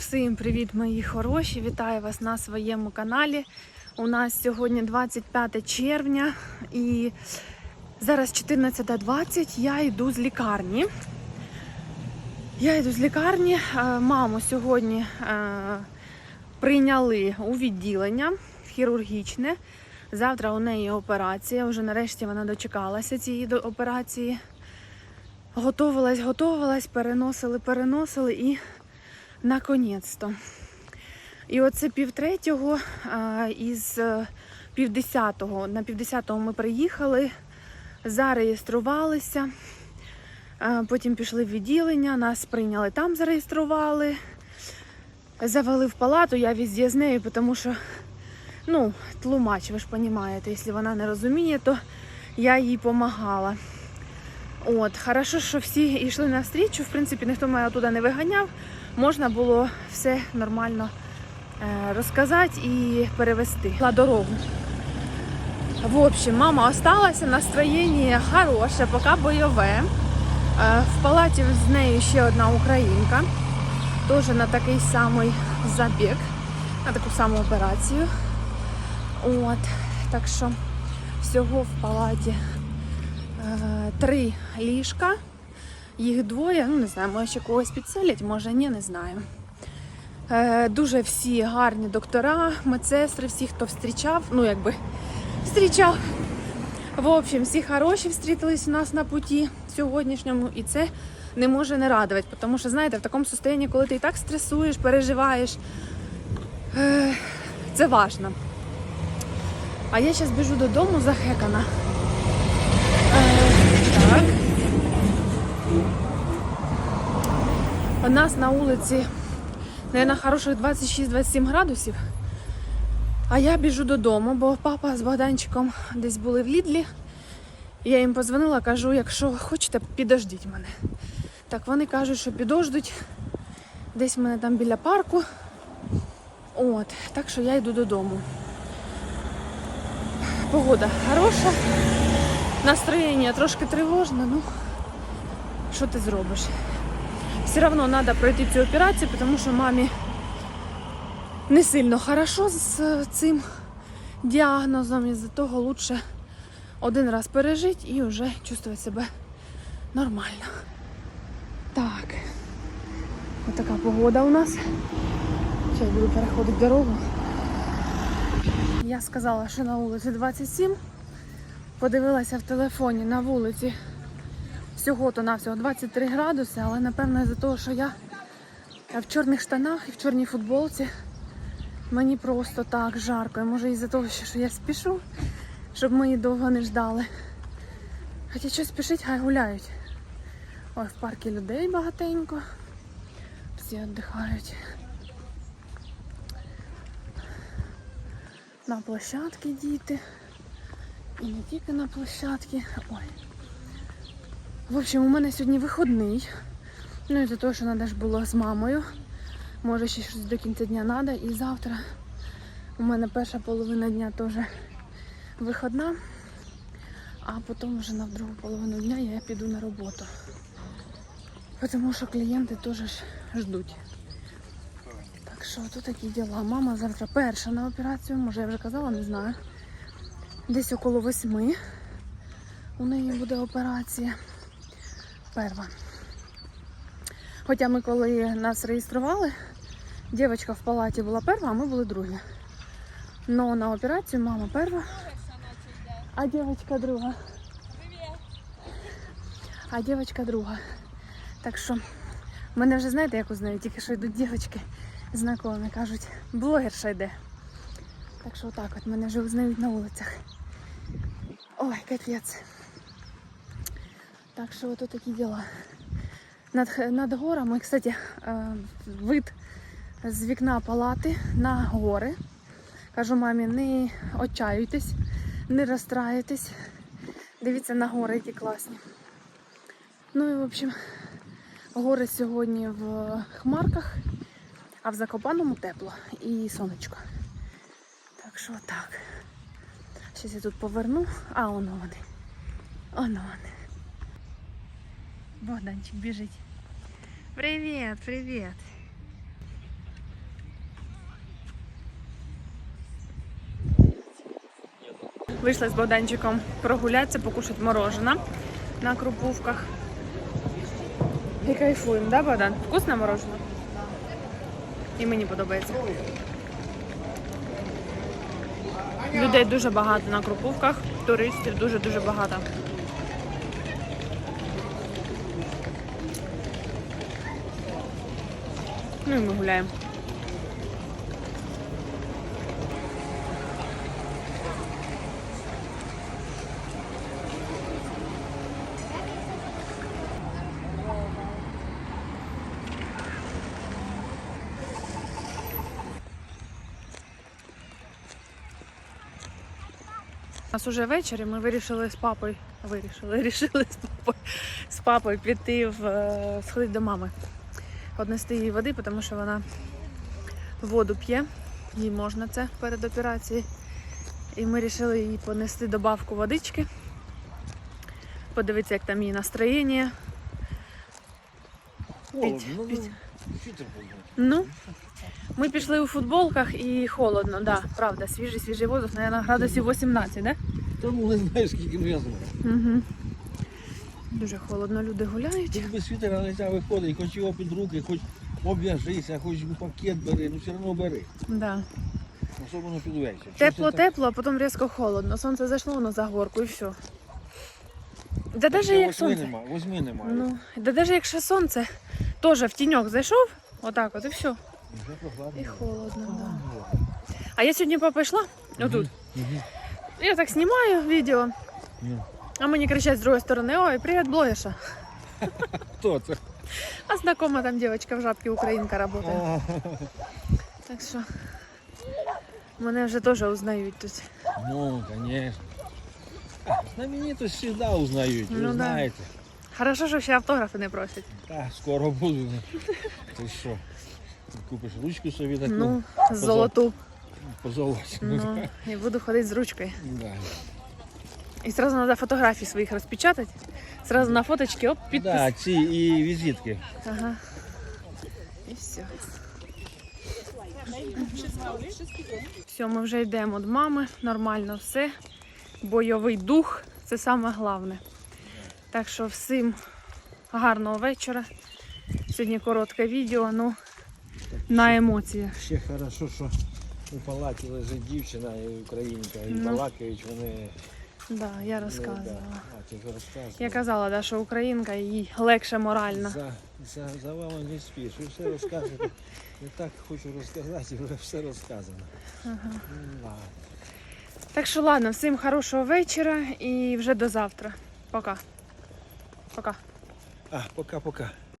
Всім привіт, мої хороші! Вітаю вас на своєму каналі. У нас сьогодні 25 червня і зараз 14.20. Я йду з лікарні. Я йду з лікарні. Е, Маму сьогодні е, прийняли у відділення хірургічне. Завтра у неї операція. Вже нарешті вона дочекалася цієї операції. Готовилась, готовилась, переносили, переносили і наконець-то. І оце півтретього із е, півдесятого. На півдесятого ми приїхали, зареєструвалися. Потім пішли в відділення, нас прийняли там, зареєстрували. Завели в палату, я везде з нею, тому що, ну, тлумач, ви ж розумієте, якщо вона не розуміє, то я їй допомагала. От, хорошо, що всі йшли навстрічу. В принципі, ніхто мене туди не виганяв. Можна було все нормально е, розказати і перевести на дорогу. В общем, мама осталася, настроєння хороше, поки бойове. Е, В палаті з нею ще одна українка, теж на такий самий забіг, на таку саму операцію. От, так що всього в палаті е, три ліжка. Їх двоє, ну не знаю, може ще когось підселять, може ні, не знаю. Е, дуже всі гарні доктора, медсестри, всі, хто зустрічав, ну якби зустрічав. В общем, всі хороші встрітились у нас на путі сьогоднішньому, і це не може не радувати. Тому що, знаєте, в такому стані, коли ти і так стресуєш, переживаєш, е, це важно. А я зараз біжу додому захекана. Е, так. У нас на вулиці, на хороших 26-27 градусів. А я біжу додому, бо папа з Богданчиком десь були в Лідлі. Я їм позвонила, кажу, якщо хочете, підождіть мене. Так вони кажуть, що підождуть. Десь в мене там біля парку. От, так що я йду додому. Погода хороша, настроєння трошки тривожне, ну що ти зробиш? Все одно треба пройти цю операцію, тому що мамі не сильно хорошо з цим діагнозом, і за того краще один раз пережити і вже чувствувати себе нормально. Так, ось така погода у нас. Зараз буду переходити дорогу. Я сказала, що на вулиці 27. Подивилася в телефоні на вулиці всього-то навсього 23 градуси, але напевно із-за того, що я в чорних штанах і в чорній футболці, мені просто так жарко. І може із-за того, що я спішу, щоб мої довго не ждали. Хоча що спішить, хай гуляють. Ой, в парку людей багатенько. Всі віддихають. На площадки діти. І не тільки на площадки. Ой. В общем, у мене сьогодні вихідний. Ну і за того, що треба ж було з мамою. Може ще щось до кінця дня треба. І завтра у мене перша половина дня теж вихідна. А потім вже на другу половину дня я піду на роботу. Тому що клієнти теж ждуть. Так що тут такі діла. Мама завтра перша на операцію, може я вже казала, не знаю. Десь около восьми у неї буде операція. Перва. Хоча ми коли нас реєстрували, дівчинка в палаті була перша, а ми були другі. Но на операцію мама перша, а дівчинка друга. А дівчинка друга. Так що мене вже знаєте, як узнаю, тільки що йдуть дівчатки знайомі, кажуть, блогерша йде. Так що отак от мене вже узнають на вулицях. Ой, капець. Так що ото такі діла. Над, над горами, кстати, е, вид з вікна палати на гори. Кажу мамі, не отчаюйтесь, не розстраюйтесь. Дивіться на гори, які класні. Ну і в общем, гори сьогодні в хмарках, а в Закопаному тепло і сонечко. Так що так. Щось я тут поверну. А, воно вони. Воно вони. Богданчик біжить. Привіт, привіт. Вийшла з Богданчиком прогулятися, покушати морожена на крупувках. І кайфуємо, да, Богдан? Вкусне морожене? І мені подобається. Людей дуже багато на крупувках, туристів дуже-дуже багато. Ну і ми гуляємо. У нас уже вечір, і ми вирішили з папою. Вирішили, рішили з папою, з папою піти в е, сходити до мами. Однести їй води, тому що вона воду п'є, їй можна це перед операцією. І ми вирішили їй понести добавку водички. Подивитися, як там її настроєння. Холодно, ну, ну, буде. Ну, ми пішли у футболках і холодно, да, правда, свіжий, свіжий воздух, наверное, градусів 18, да? Тому не знаю, скільки я. Угу. Дуже холодно, люди гуляють. Без світера не виходить, хоч його під руки, хоч обв'яжися, хоч пакет бери, ну все одно бери. Да. Особливо під вечір. Тепло, тепло, а потім різко холодно. Сонце зайшло воно за горку і все. Да навіть як восьми сонце. нема, восьми немає. Ну, да навіть якщо сонце теж в тіньок зайшов, отак от і все. Вже прохладно. І холодно, да. А я сьогодні папа йшла, отут. Мгм. Я так знімаю відео, Ну, а мені кричать з другої сторони, ой, привіт, блогерша. Хто це? А знакома там девочка в жабке українка. А, Так що мене вже теж узнають тут. Ну, звісно. Знаменитость завжди узнають, ви Ну да. знаєте. Хорошо, що ще автографи не просять. Так, скоро буду. Ти що? Купиш ручку собі таку Ну, золоту. позолоті. Ну, і буду ходити з ручкою. Да. І одразу треба фотографії своїх розпечатати. Сразу на фоточки, оп, підпис. Да, ці і візитки. Ага. І все. Все, ми вже йдемо до мами, нормально все. Бойовий дух це саме головне. Так що всім гарного вечора. Сьогодні коротке відео, ну на емоціях. Ще хорошо, що у палаті лежить дівчина і українка, і Ну. балакають вони. Да, я ну, розказувала. А, ти вже розказувала. Я казала, да, що українка їй легше морально. За, за, за вами не спіш, ви все розказуєте. Я так хочу розказати, вже все розказано. Ага. Ну, ладно. Так що ладно, всім хорошого вечора і вже до завтра. Пока. Пока. А, пока-пока.